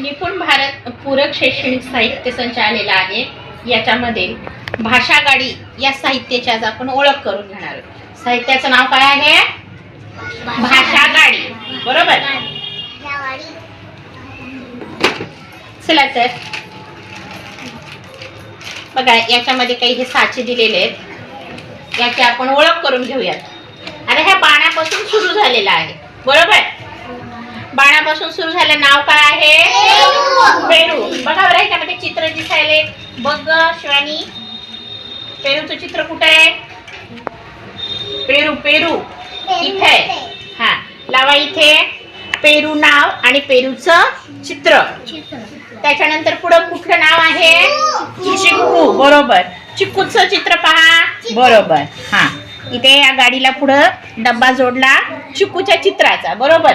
निपुण भारत पूरक शैक्षणिक साहित्य संच आलेला आहे. याच्यामध्ये भाषा गाडी या साहित्याची आज आपण ओळख करून घेणार आहोत. साहित्याचं नाव काय आहे? भाषा गाडी. बरोबर? चला तर. बघा याच्यामध्ये काही हे साचे दिलेले आहेत. याची आपण ओळख करून घेऊयात. आणि ह्या बाणापासून सुरू झालेला आहे. बरोबर? बाणापासून सुरू झालं नाव काय आहे? पेरू. बघा बरं ह्याच्यामध्ये चित्र दिसायले बघ शिवानी. पेरूचं चित्र कुठं आहे? पेरू पेरू. इथे. हा लावा इथे. पेरू नाव आणि पेरूचं चित्र. त्याच्यानंतर पुढं कुठलं नाव आहे? चिक्कू. बरोबर. चिक्कूचं चित्र पहा. बरोबर हा. इथे या गाडीला पुढं डब्बा जोडला. चिक्कूच्या चित्राचा बरोबर.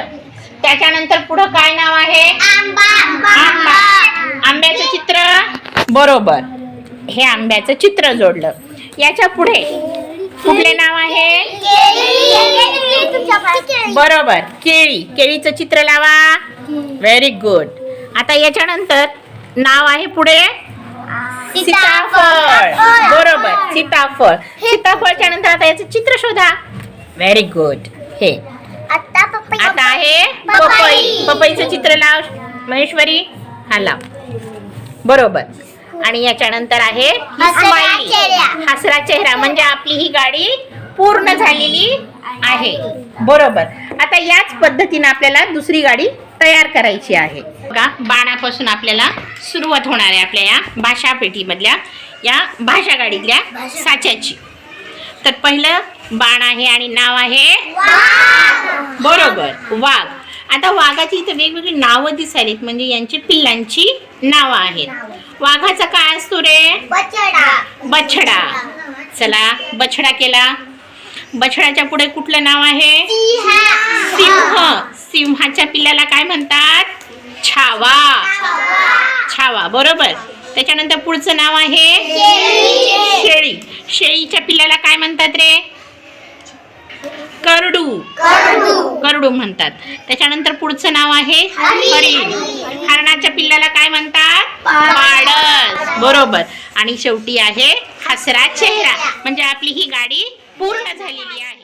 त्याच्यानंतर पुढं काय नाव आहे आंबा आंब्याचं चित्र बरोबर. हे आंब्याचं चित्र जोडलं. याच्यापुढे कुठले नाव आहे? बरोबर. केळी. केळीचं चित्र लावा. व्हेरी गुड आता याच्यानंतर नाव आहे पुढे? सीताफळ. बरोबर. सीताफळ. सीताफळच्या नंतर आता याचं चित्र शोधा. व्हेरी गुड हे. आता आहे पपई. पपईचं चित्र लाव महेश्वरी. हा लाव. बरोबर. आणि याच्यानंतर आहे हसरा. चेहरा. म्हणजे आपली ही गाडी पूर्ण झालेली आहे. बरोबर. आता याच पद्धतीने आपल्याला दुसरी गाडी तयार करायची आहे. बघा बाणापासून आपल्याला सुरुवात होणार आहे आपल्या या भाषा पेटीमधल्या या भाषा गाडीतल्या. साच्याची. तर पहिलं बाण आहे आणि नाव आहे? बरोबर वाघ. आता वाघाची इथं वेगवेगळी नावं दिसायलीत. म्हणजे यांची पिल्लांची नावं आहेत. वाघाचा काय असतो रे? बछडा. चला बछडा केला. बछड्याच्या पुढे कुठलं नाव आहे? सिंह. सिंहाच्या पिल्लाला काय म्हणतात? छावा. छावा बरोबर. त्याच्यानंतर पुढचं नाव आहे? शेळी. शेळीच्या पिल्लाला काय म्हणतात रे? करडू. करडू. म्हणतात. त्याच्यानंतर पुढचं नाव आहे? हरिण. हरिण हरणाच्या पिल्लाला काय म्हणतात पाडस. बरोबर. आणि शेवटी आहे हसरा चेहरा. म्हणजे आपली ही गाडी पूर्ण झालेली आहे.